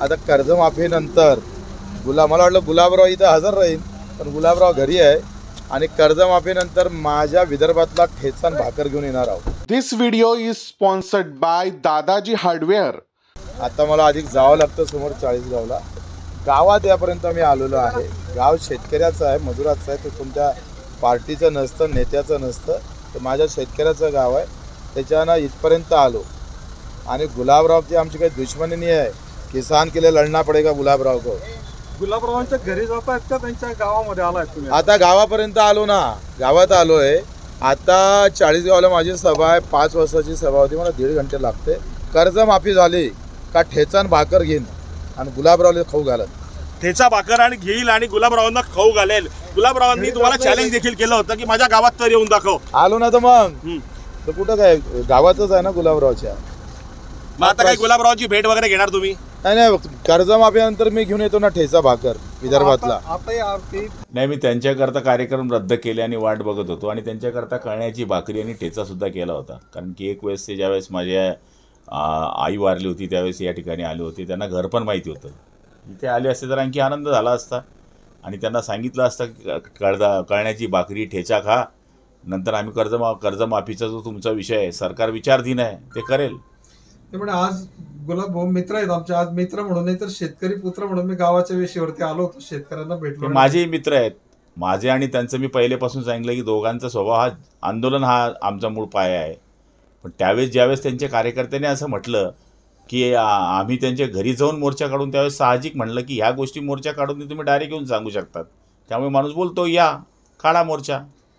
आता कर्जमाफीनंतर गुलाब मला वाटलं गुलाबराव इथं हजर राहील पण गुलाबराव घरी आहे आणि कर्जमाफीनंतर माझ्या विदर्भातला ठेचान भाकर घेऊन येणार आहोत. This video is sponsored by Dadaji Hardware. आता मला अधिक जावं लागतं समोर चाळीसगावला गावात यापर्यंत मी आलेलो आहे. गाव शेतकऱ्याचं आहे मजुराचं आहे ते कोणत्या पार्टीचं नसतं नेत्याचं नसतं ते माझ्या शेतकऱ्याचं गाव आहे. त्याच्यानं इथपर्यंत आलो. आणि गुलाबरावची आमची काही दुश्मनी नाही आहे. किसान के लिए लढना पडेगा गुलाबराव को। गुलाबरावांच्या घरी जात आहेत का? त्यांच्या गावामध्ये आलाय तुम्ही? आता गावापर्यंत आलो ना गावात आलो आहे आता चाळीसगावला माझी सभा आहे पाच वाजताची सभा होती मला दीड घंटे लागते. कर्जमाफी झाली का ठेचान भाकर घेईन आणि गुलाबरावला खाऊ घालत. ठेचा भाकर आणि घेईल आणि गुलाबरावांना खाऊ घालेल. गुलाबरावांनी तुम्हाला चॅलेंज देखील केलं होतं की माझ्या गावात तर येऊन दाखव. आलो ना तर मग. हम्म. तर कुठं काय? गावातच आहे ना गुलाबरावच्या. मग आता काय गुलाबरावांची भेट वगैरे घेणार तुम्ही? नाही नाही कर्जमाफीनंतर मी घेऊन येतो ना ठेचा भाकर विदर्भातला. आरती नाही मी त्यांच्याकरता कार्यक्रम रद्द केले आणि वाट बघत होतो आणि त्यांच्याकरता कळण्याची भाकरी आणि ठेचासुद्धा केला होता. कारण की एक वेळेस ते ज्यावेळेस माझ्या आ, आई वारली होती त्यावेळेस या ठिकाणी आले होते. त्यांना घर पण माहिती होतं. इथे आले असते तर आणखी आनंद झाला असता. आणि त्यांना सांगितलं असतं की कळदा कळण्याची भाकरी ठेचा खा. नंतर आम्ही कर्जमा कर्जमाफीचा जो तुमचा विषय आहे सरकार विचारधीन आहे ते करेल. ते म्हणे आज गुलाब भाऊ मित्र आहेत आमचे. आज मित्र म्हणून नाही तर शेतकरी पुत्र म्हणून मी गावाच्या विषयावरती आलो होतो. शेतकऱ्यांना भेटलो माझेही मित्र आहेत. माझे आणि त्यांचं मी पहिलेपासून सांगितलं की दोघांचा स्वभाव हा आंदोलन हा आमचा मूळ पाया आहे. पण त्यावेळेस ज्यावेळेस त्यांच्या कार्यकर्त्यांनी असं म्हटलं की आम्ही त्यांच्या घरी जाऊन मोर्चा काढून त्यावेळेस साहजिक म्हणलं की ह्या गोष्टी मोर्चा काढून तुम्ही डायरेक्ट येऊन सांगू शकतात. त्यामुळे माणूस बोलतो या काढा मोर्चा.